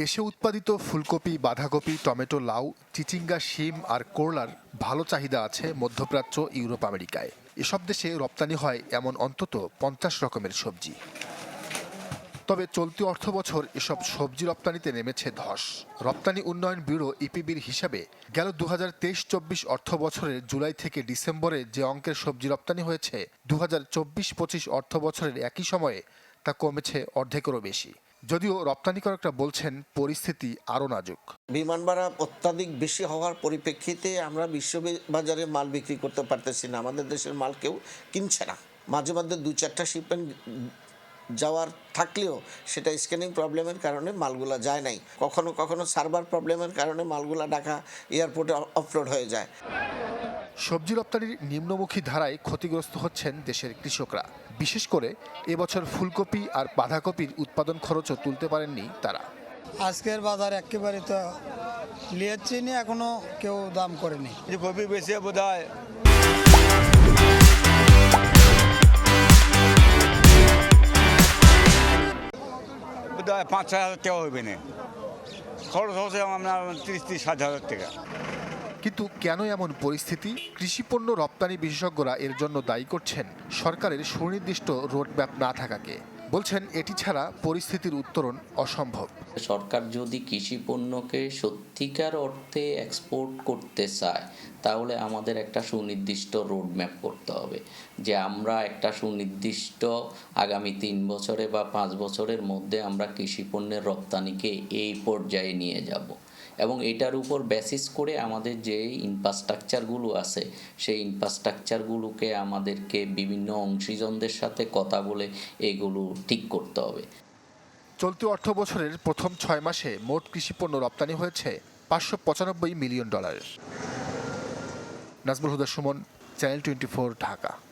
দেশে উৎপাদিত ফুলকপি, বাঁধাকপি, টমেটো, লাউ, চিচিঙ্গা, শিম আর করলার ভালো চাহিদা আছে মধ্যপ্রাচ্য, ইউরোপ, আমেরিকায়। এসব দেশে রপ্তানি হয় এমন অন্তত পঞ্চাশ রকমের সবজি। তবে চলতি অর্থ বছর এসব সবজি রপ্তানিতে নেমেছে ধস। রপ্তানি উন্নয়ন ব্যুরো ইপিবির হিসাবে গেল দু হাজার তেইশ চব্বিশ অর্থ বছরের জুলাই থেকে ডিসেম্বরে যে অঙ্কের সবজি রপ্তানি হয়েছে দু হাজার চব্বিশ পঁচিশ অর্থ বছরের একই সময়ে তা কমেছে অর্ধেকেরও বেশি। যদিও রপ্তানিকারকরা বলছেন পরিস্থিতি আরও নাজুক। বিমান ভাড়া অত্যাধিক বেশি হওয়ার পরিপ্রেক্ষিতে আমরা বিশ্ব বাজারে মাল বিক্রি করতে পারতেছি না। আমাদের দেশের মাল কেউ কিনছে না। মাঝে মাঝে দু চারটা শিপমেন্ট যাওয়ার থাকলেও সেটা স্ক্যানিং প্রবলেমের কারণে মালগুলা যায় নাই। কখনো কখনো সার্ভার প্রবলেমের কারণে মালগুলা ঢাকা এয়ারপোর্টে অফলোড হয়ে যায়। সবজি রপ্তানির নিম্নমুখী ধারায় ক্ষতিগ্রস্ত হচ্ছেন দেশের কৃষকরা। বিশেষ করে এবছর ফুলকপি আর বাঁধাকপির উৎপাদন খরচও তুলতে পারেননি তারা। আজকের বাজার একেবারে তো লিয়েছি নি এখনও কেউ দাম করেনি। যে কপি বেশি বোধ হয় বোধ হয় পাঁচ ছয় হাজার টাকা হইবে না। খরচ হচ্ছে আপনার তিরিশ তিরিশ ষাট হাজার টাকা। কিন্তু কেন এমন পরিস্থিতি? কৃষিপণ্য রপ্তানি বিশেষজ্ঞরা এর জন্য দায়ী করছেন সরকারের সুনির্দিষ্ট রোডম্যাপ না থাকাকে। বলছেন, এটি ছাড়া পরিস্থিতির উত্তরণ অসম্ভব। সরকার যদি কৃষি পণ্যকে সত্যিকার অর্থে এক্সপোর্ট করতে চায়, তাহলে আমাদের একটা সুনির্দিষ্ট রোডম্যাপ করতে হবে। যে আমরা একটা সুনির্দিষ্ট আগামী তিন বছরে বা পাঁচ বছরের মধ্যে আমরা কৃষি পণ্যের রপ্তানিকে এই পর্যায়ে নিয়ে যাব। এবং এটার উপর বেসিস করে আমাদের যে ইনফ্রাস্ট্রাকচারগুলো আছে, সেই ইনফ্রাস্ট্রাকচারগুলোকে আমাদেরকে বিভিন্ন অংশীজনদের সাথে কথা বলে এগুলো ঠিক করতে হবে। চলতি অর্থ বছরের প্রথম ছয় মাসে মোট কৃষিপণ্য রপ্তানি হয়েছে পাঁচশো পঁচানব্বই মিলিয়ন ডলারের। Nazmul Huda Suman, channel twenty Dhaka.